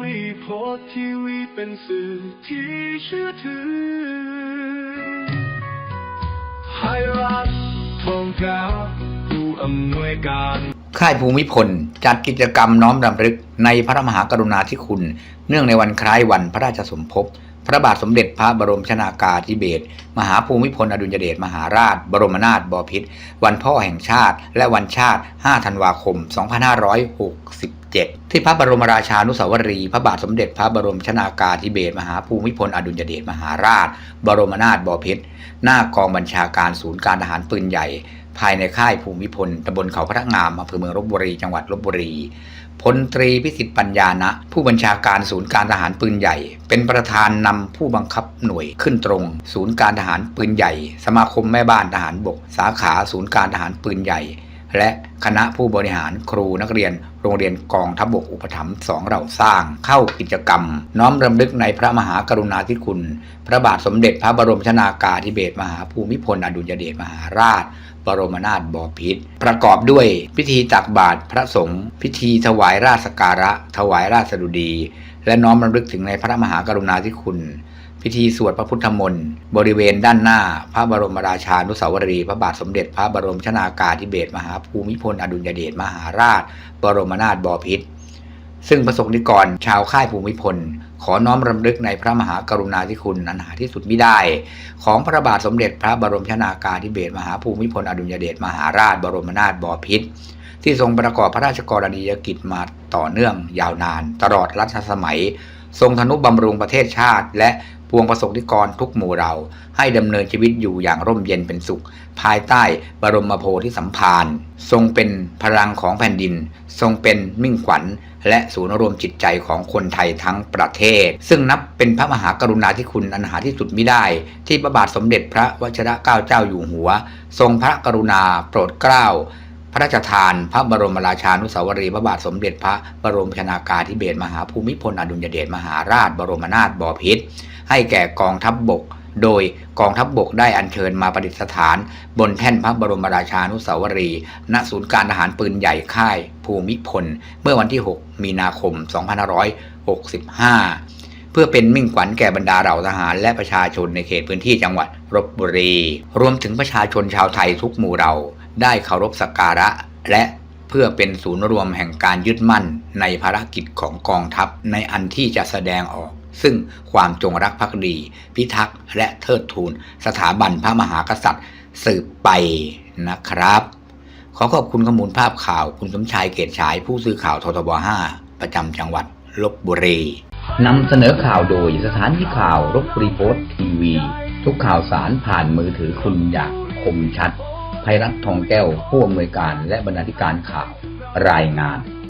วีโพสทีวีเป็นสื่อที่เชื่อถือไทยรัฐทองกาผู้อำนวยการ ค่ายภูมิพล จัดกิจกรรมน้อมรำลึกในพระมหากรุณาธิคุณ เนื่องในวันคล้ายวันพระราชสมภพ พระบาทสมเด็จพระบรมชนากาธิเบศรมหาภูมิพลอดุลยเดชมหาราช บรมนาถบพิตรวันพ่อแห่งชาติ และวันชาติ 5 ธันวาคม 7 ที่พระบรมราชานุสาวรี พระบาทสมเด็จพระบรมชนากาธิเบศรมหาภูมิพลอดุลยเดชมหาราช บรมนาถบพิตรหน้ากองบัญชาการศูนย์การทหารปืนใหญ่ ภายในค่ายภูมิพลตำบลเขาพระงามอำเภอเมืองลบบุรีจังหวัดลบบุรีพลตรีพิสิทธิ์ปัญญานะ ผู้บัญชาการศูนย์การทหารปืนใหญ่ เป็นประธานนำผู้บังคับหน่วยขึ้นตรง ศูนย์การทหารปืนใหญ่ สมาคมแม่บ้านทหารบก สาขาศูนย์การทหารปืนใหญ่ และคณะผู้บริหารครูนักเรียน โรงเรียนกองทัพบกอุปถัมภ์สองเราสร้าง เข้ากิจกรรม น้อมรำลึกในพระมหากรุณาธิคุณ พระบาทสมเด็จพระบรมชนากาธิเบศรมหาภูมิพลอดุลยเดชมหาราช บรมนาถบพิตรประกอบด้วยพิธีตักบาตรพระสงฆ์พิธีถวายราชสักการะ ถวายราชสดุดี และน้อมรำลึกถึงในพระมหากรุณาธิคุณ พิธีสวดพระพุทธมนต์บริเวณด้านหน้า พระบรมราชานุสาวรีย์พระบาทสมเด็จพระบรมชนากาธิเบศรมหาภูมิพลอดุลยเดชมหาราช บรมนาถบพิตรซึ่งประสงค์นิกรชาวค่ายภูมิพล ขอน้อมรำลึกในพระมหากรุณาธิคุณอันหาที่สุดมิได้ ของพระบาทสมเด็จพระบรมชนากาธิเบศรมหาภูมิพลอดุลยเดชมหาราช บรมนาถบพิตรที่ทรงประกอบพระราชกรณียกิจมาต่อเนื่องยาวนาน ตลอดรัชสมัย ทรงทนุบำรุงประเทศชาติ และ วงประสงค์นิกรทุกหมู่เรา ให้ดำเนินชีวิตอยู่อย่างร่มเย็นเป็นสุข ภายใต้บรมโพธิสัมภารทรงเป็นพลังของแผ่นดิน ทรงเป็นมิ่งขวัญ และศูนย์รวมจิตใจของคนไทยทั้งประเทศ ซึ่งนับเป็นพระมหากรุณาธิคุณอันหาที่สุดมิได้ ที่พระบาทสมเด็จพระวชิรเกล้าเจ้าอยู่หัว ทรงพระกรุณาโปรดเกล้า พระราชทาน พระบรมราชานุสาวรีย์พระบาทสมเด็จพระบรมชนากาธิเบศรมหาภูมิพลอดุลยเดชมหาราช บรมนาถบพิตรให้แก่กองทัพบบก โดยกองทัพบบกได้อัญเชิญมาประดิษฐาน บนแท่นพระบรมราชานุสาวรีย์ณศูนย์การทหารปืนใหญ่ค่ายภูมิพล เมื่อวันที่ 6 มีนาคม 2565เพื่อเป็นมิ่งขวัญแก่บรรดาเหล่าทหารและประชาชนในเขตพื้นที่จังหวัดลบบุรี รวมถึงประชาชนชาวไทยทุกหมู่เรา ได้เคารพสักการะ และเพื่อเป็นศูนย์รวมแห่งการยึดมั่นในภารกิจของกองทัพในอันที่จะแสดงออก ซึ่งความจงรักภักดี พิทักษ์และเทิดทูน สถาบันพระมหากษัตริย์สืบไปนะครับ ขอขอบคุณข้อมูลภาพข่าวคุณสมชายเกตฉายผู้สื่อข่าวททบ 5 ประจำจังหวัดลบบุรีนำเสนอข่าวโดยสถานีข่าวลบบุรีโพสต์ทีวี ทุกข่าวสารผ่านมือถือคุณอย่างคมชัด ภัยรัฐทองแก้วผู้อำนวยการและบรรณาธิการข่าวรายงาน